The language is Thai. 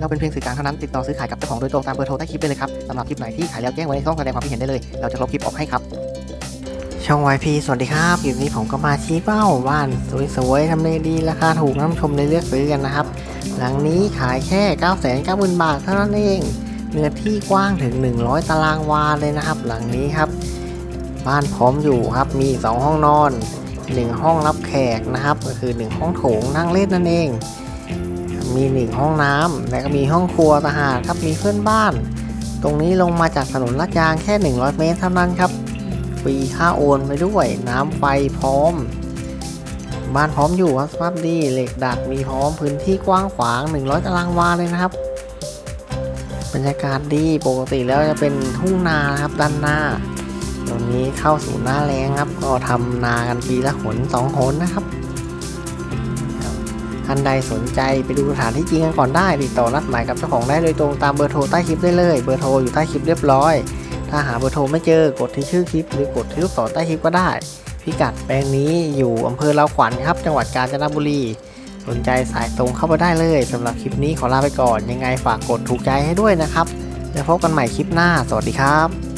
เราเป็นเพียงสื่อกลางเท่านั้นติดต่อซื้อขายกับเจ้าของโดยตรงตามเบอร์โทรใต้คลิปได้เลยครับสำหรับคลิปไหนที่ขายแล้วแจ้งไว้ในช่องแสดงความคิดเห็นได้เลย เราจะลบคลิปออกให้ครับช่อง YP สวัสดีครับคลิปนี้ผมก็มาชี้เป้าบ้านสวยๆทำเลดีราคาถูกน้ำชมในเลือกซื้อกันนะครับ หลังนี้ขายแค่ 9 9 0 0 0 บาทเท่านั้นเองเนื้อที่กว้างถึง 100 ตารางวาเลยนะครับ หลังนี้ครับ บ้านพร้อมอยู่ครับมี 2 ห้องนอน 1 ห้องรับแขกนะครับ ก็คือ 1 ห้องโถงนั่งเล่นนั่นเอง มี1ห้องน้ำและก็มีห้องครัวต่างหากครับมีเพื่อนบ้าน ตรงนี้ลงมาจากถนนลาดยางแค่ 100 เมตรเท่านั้นครับฟรีค่าโอนไปด้วยน้ำไฟพร้อม บ้านพร้อมอยู่ครับสภาพดีเหล็กดัดมีพร้อมพื้นที่กว้างขวาง 100 ตารางวาเลยนะครับ บรรยากาศดีปกติแล้วจะเป็นทุ่งนานะครับด้านหน้า ตรงนี้เข้าสู่หน้าแรงครับ ก็ทำนากันปีละหนสองหนนะครับ ท่านใดสนใจไปดูสถานที่จริงกันก่อนได้ติดต่อนัดหมายกับเจ้าของได้โดยตรงตามเบอร์โทรใต้คลิปได้เลยเบอร์โทรอยู่ใต้คลิปเรียบร้อย ถ้าหาเบอร์โทรไม่เจอกดที่ชื่อคลิปหรือกดที่ลูกศรใต้คลิปก็ได้ พิกัดแปลงนี้อยู่อำเภอลาวขวัญครับ จังหวัดกาญจนบุรีสนใจสายตรงเข้ามาได้เลยสำหรับคลิปนี้ขอลาไปก่อน ยังไงฝากกดถูกใจให้ด้วยนะครับแล้วพบกันใหม่คลิปหน้า สวัสดีครับ